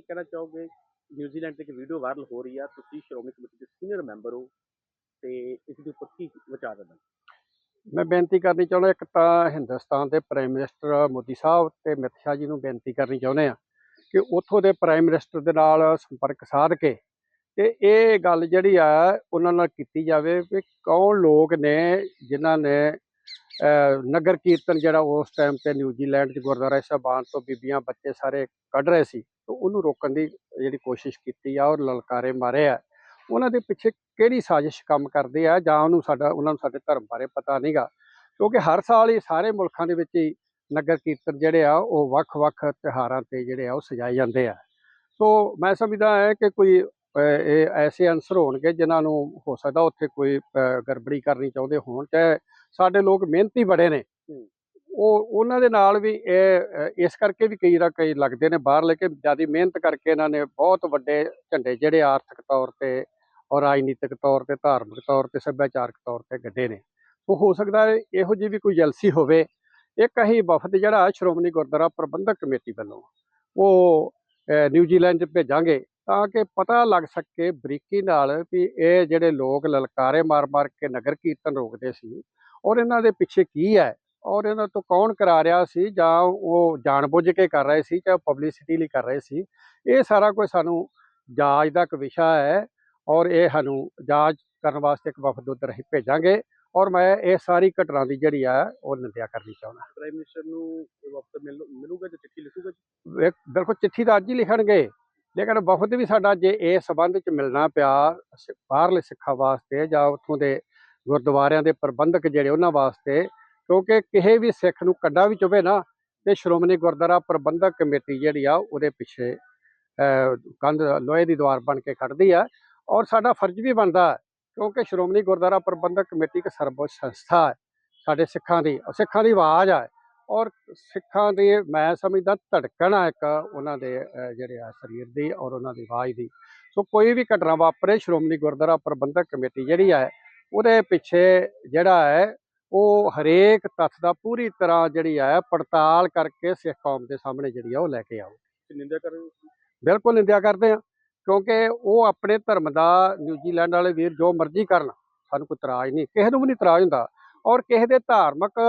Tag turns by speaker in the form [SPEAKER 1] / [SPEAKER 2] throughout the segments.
[SPEAKER 1] ਕੀ ਕਹਿਣਾ ਚਾਹੋਗੇ? ਨਿਊਜ਼ੀਲੈਂਡ ਤੇ ਇੱਕ ਵੀਡੀਓ ਵਾਇਰਲ ਹੋ ਰਹੀ ਆ। ਤੁਸੀਂ ਸ਼੍ਰੋਮਣੀ ਕਮੇਟੀ ਦੇ ਸੀਨੀਅਰ ਮੈਂਬਰ ਹੋ ਤੇ ਇਸ ਦੇ ਉੱਪਰ ਕੀ ਵਿਚਾਰ ਹੈ
[SPEAKER 2] ਮੈਂ ਬੇਨਤੀ ਕਰਨੀ ਚਾਹੁੰਦਾ, ਇੱਕ ਤਾਂ ਹਿੰਦੁਸਤਾਨ ਦੇ ਪ੍ਰਾਈਮ ਮਿਨਿਸਟਰ ਮੋਦੀ ਸਾਹਿਬ ਤੇ ਅਮਿਤ ਸ਼ਾਹ ਜੀ ਨੂੰ ਬੇਨਤੀ ਕਰਨੀ ਚਾਹੁੰਦੇ ਆ ਕਿ ਉੱਥੋਂ ਦੇ ਪ੍ਰਾਈਮ ਮਿਨਿਸਟਰ ਦੇ ਨਾਲ ਸੰਪਰਕ ਸਾਧ ਕੇ ਤੇ ਇਹ ਗੱਲ ਜਿਹੜੀ ਆ, ਉਹਨਾਂ ਨਾਲ ਕੀਤੀ ਜਾਵੇ ਵੀ ਕੌਣ ਲੋਕ ਨੇ ਜਿਨ੍ਹਾਂ ਨੇ ਨਗਰ ਕੀਰਤਨ ਜਿਹੜਾ ਉਸ ਟਾਈਮ ਤੇ ਨਿਊਜ਼ੀਲੈਂਡ 'ਚ ਗੁਰਦੁਆਰਾ ਸਾਹਿਬਾਨ ਤੋਂ ਬੀਬੀਆਂ, ਬੱਚੇ ਸਾਰੇ ਕੱਢ ਰਹੇ ਸੀ, ਤੇ ਉਹਨੂੰ ਰੋਕਣ ਦੀ ਜਿਹੜੀ ਕੋਸ਼ਿਸ਼ ਕੀਤੀ ਆ ਔਰ ਲਲਕਾਰੇ ਮਾਰੇ ਆ। ਉਹਨਾਂ ਦੇ ਪਿੱਛੇ ਕਿਹੜੀ ਸਾਜ਼ਿਸ਼ ਕੰਮ ਕਰਦੇ ਆ ਜਾਂ ਉਹਨੂੰ ਸਾਡਾ, ਉਹਨਾਂ ਨੂੰ ਸਾਡੇ ਧਰਮ ਬਾਰੇ ਪਤਾ ਨਹੀਂਗਾ ਕਿਉਂਕਿ ਹਰ ਸਾਲ ਹੀ ਸਾਰੇ ਮੁਲਕਾਂ ਦੇ ਵਿੱਚ ਹੀ ਨਗਰ ਕੀਰਤਨ ਜਿਹੜੇ ਆ, ਉਹ ਵੱਖ-ਵੱਖ ਤਿਉਹਾਰਾਂ ਤੇ ਜਿਹੜੇ ਆ, ਉਹ ਸਜਾਏ ਜਾਂਦੇ ਆ। ਸੋ ਮੈਂ ਸਮਝਦਾ ਹਾਂ ਕਿ ਕੋਈ ਇਹ ਐਸੇ ਅਨਸਰ ਹੋਣਗੇ ਜਿਨ੍ਹਾਂ ਨੂੰ ਹੋ ਸਕਦਾ ਉੱਥੇ ਕੋਈ ਅਹ, ਗੜਬੜੀ ਕਰਨੀ ਚਾਹੁੰਦੇ ਹੋਣ। ਚਾਹੇ ਸਾਡੇ ਲੋਕ ਮਿਹਨਤੀ ਬੜੇ ਨੇ। ਉਹ ਉਹਨਾਂ ਦੇ ਨਾਲ ਵੀ ਇਹ ਅਹ, ਇਸ ਕਰਕੇ ਵੀ ਕਈ ਰਾ ਕਈ ਲੱਗਦੇ ਨੇ ਬਾਹਰ ਲੈ ਕੇ। ਜ਼ਿਆਦਾ ਮਿਹਨਤ ਕਰਕੇ ਇਹਨਾਂ ਨੇ ਬਹੁਤ ਵੱਡੇ ਝੰਡੇ ਜਿਹੜੇ ਆਰਥਿਕ ਤੌਰ ਤੇ ਔਰ ਰਾਜਨੀਤਿਕ ਤੌਰ ਤੇ ਧਾਰਮਿਕ ਤੌਰ ਤੇ ਸੱਭਿਆਚਾਰਕ ਤੌਰ ਤੇ ਗੱਡੇ ਨੇ। ਉਹ ਹੋ ਸਕਦਾ ਹੈ ਇਹੋ ਜਿਹੀ ਵੀ ਕੋਈ ਜਲਸੀ ਹੋਵੇ। ਇੱਕ ਅਸੀਂ ਵਫਦ ਜਿਹੜਾ ਸ਼੍ਰੋਮਣੀ ਗੁਰਦੁਆਰਾ ਪ੍ਰਬੰਧਕ ਕਮੇਟੀ ਵੱਲੋਂ ਉਹ ਅਹ, ਨਿਊਜ਼ੀਲੈਂਡ 'ਚ ਭੇਜਾਂਗੇ। ਤਾਂ ਕਿ ਪਤਾ ਲੱਗ ਸਕੇ ਬਰੀਕੀ ਨਾਲ ਵੀ ਇਹ ਜਿਹੜੇ ਲੋਕ ਲਲਕਾਰੇ ਮਾਰ-ਮਾਰ ਕੇ ਨਗਰ ਕੀਰਤਨ ਰੋਕਦੇ ਸੀ ਔਰ ਇਹਨਾਂ ਦੇ ਪਿੱਛੇ ਕੀ ਹੈ ਔਰ ਇਹਨਾਂ ਤੋਂ ਕੌਣ ਕਰਾ ਰਿਹਾ ਸੀ ਜਾਂ ਉਹ ਜਾਣਬੁੱਝ ਕੇ ਕਰ ਰਹੇ ਸੀ ਜਾਂ ਪਬਲਿਸਿਟੀ ਲਈ ਕਰ ਰਹੇ ਸੀ ਇਹ ਸਾਰਾ ਕੁਝ ਸਾਨੂੰ ਜਾਂਚ ਦਾ ਇੱਕ ਵਿਸ਼ਾ ਹੈ ਔਰ ਇਹ ਸਾਨੂੰ ਜਾਂਚ ਕਰਨ ਵਾਸਤੇ ਇੱਕ ਵਫਦ ਉੱਧਰ ਅਸੀਂ ਭੇਜਾਂਗੇ ਔਰ ਮੈਂ ਇਹ ਸਾਰੀ ਘਟਨਾ ਦੀ ਜਿਹੜੀ ਆ ਉਹ ਨਿੰਦਿਆ ਕਰਨੀ ਚਾਹੁੰਦਾ।
[SPEAKER 1] ਪ੍ਰਾਈਮ ਮਿਨਿਸਟਰ ਨੂੰ ਇਹ ਵਕਤ ਮਿਲ ਮਿਲੂਗਾ ਜਾਂ ਚਿੱਠੀ ਲਿਖੂਗਾ
[SPEAKER 2] ਬਿਲਕੁਲ ਚਿੱਠੀ ਤਾਂ ਅੱਜ ਹੀ ਲਿਖਣਗੇ। ਲੇਕਿਨ ਬਹੁਤ ਵੀ ਸਾਡਾ ਜੇ ਇਸ ਸੰਬੰਧ ਚ ਮਿਲਣਾ ਪਿਆ ਸਿ- ਬਾਹਰਲੇ ਸਿੱਖਾਂ ਵਾਸਤੇ ਜਾਂ ਉੱਥੋਂ ਦੇ ਗੁਰਦੁਆਰਿਆਂ ਦੇ ਪ੍ਰਬੰਧਕ ਜਿਹੜੇ ਉਹਨਾਂ ਵਾਸਤੇ, ਕਿਉਂਕਿ ਕਿਸੇ ਵੀ ਸਿੱਖ ਨੂੰ ਕੱਢਾ ਵੀ ਚੁਵੇ ਨਾ, ਤੇ ਸ਼੍ਰੋਮਣੀ ਗੁਰਦੁਆਰਾ ਪ੍ਰਬੰਧਕ ਕਮੇਟੀ ਜਿਹੜੀ ਆ ਉਹਦੇ ਪਿੱਛੇ ਕੰਧ, ਲੋਹੇ ਦੀ ਦੀਵਾਰ ਬਣ ਕੇ ਖੜਦੀ ਆ ਔਰ ਸਾਡਾ ਫਰਜ਼ ਵੀ ਬਣਦਾ ਕਿਉਂਕਿ ਸ਼੍ਰੋਮਣੀ ਗੁਰਦੁਆਰਾ ਪ੍ਰਬੰਧਕ ਕਮੇਟੀ ਇੱਕ ਸਰਵਉੱਚ ਸੰਸਥਾ ਹੈ ਸਾਡੇ ਸਿੱਖਾਂ ਦੀ ਉਹ ਸਿੱਖਾਂ ਦੀ ਆਵਾਜ਼ ਆ। ਔਰ ਸਿੱਖਾਂ ਦੀ ਮੈਂ ਸਮਝਦਾ ਧੜਕਣ ਆ ਇੱਕ ਉਹਨਾਂ ਦੇ ਜਿਹੜੇ ਆ ਸਰੀਰ ਦੀ ਔਰ ਉਹਨਾਂ ਦੀ ਆਵਾਜ਼ ਦੀ। ਸੋ ਕੋਈ ਵੀ ਘਟਨਾ ਵਾਪਰੇ ਸ਼੍ਰੋਮਣੀ ਗੁਰਦੁਆਰਾ ਪ੍ਰਬੰਧਕ ਕਮੇਟੀ ਜਿਹੜੀ ਹੈ ਉਹਦੇ ਪਿੱਛੇ ਜਿਹੜਾ ਹੈ ਉਹ ਹਰੇਕ ਤੱਥ ਦਾ ਪੂਰੀ ਤਰ੍ਹਾਂ ਜਿਹੜੀ ਹੈ ਪੜਤਾਲ ਕਰਕੇ ਸਿੱਖ ਕੌਮ ਦੇ ਸਾਹਮਣੇ ਜਿਹੜੀ ਆ ਉਹ ਲੈ ਕੇ ਆਓ।
[SPEAKER 1] ਨਿੰਦਿਆ ਕਰ
[SPEAKER 2] ਬਿਲਕੁਲ ਨਿੰਦਿਆ ਕਰਦੇ ਆ ਕਿਉਂਕਿ ਉਹ ਆਪਣੇ ਧਰਮ ਦਾ ਨਿਊਜ਼ੀਲੈਂਡ ਵਾਲੇ ਵੀਰ ਜੋ ਮਰਜ਼ੀ ਕਰਨ ਸਾਨੂੰ ਕੋਈ ਇਤਰਾਜ਼ ਨਹੀਂ ਕਿਸੇ ਨੂੰ ਵੀ ਨਹੀਂ ਇਤਰਾਜ਼ ਹੁੰਦਾ। ਔਰ ਕਿਸੇ ਦੇ ਧਾਰਮਿਕ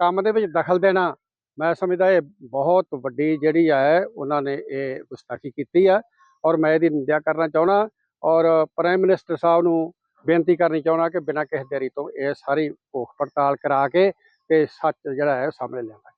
[SPEAKER 2] ਕੰਮ ਦੇ ਵਿੱਚ ਦਖਲ ਦੇਣਾ, ਮੈਂ ਸਮਝਦਾ ਇਹ ਬਹੁਤ ਵੱਡੀ ਜਿਹੜੀ ਹੈ ਉਹਨਾਂ ਨੇ ਇਹ ਗੁਸਤਾਖੀ ਕੀਤੀ ਆ ਔਰ ਮੈਂ ਇਹਦੀ ਨਿੰਦਿਆ ਕਰਨਾ ਚਾਹਣਾ ਔਰ ਪ੍ਰਾਈਮ ਮਿਨਿਸਟਰ ਸਾਹਿਬ ਨੂੰ ਬੇਨਤੀ ਕਰਨੀ ਚਾਹਣਾ ਕਿ ਬਿਨਾਂ ਕਿਸੇ ਦੇਰੀ ਤੋਂ ਇਹ ਸਾਰੀ ਭੋਖ ਪੜਤਾਲ ਕਰਾ ਕੇ ਤੇ ਸੱਚ ਜਿਹੜਾ ਹੈ ਸਾਹਮਣੇ ਲਿਆਂਦਾ।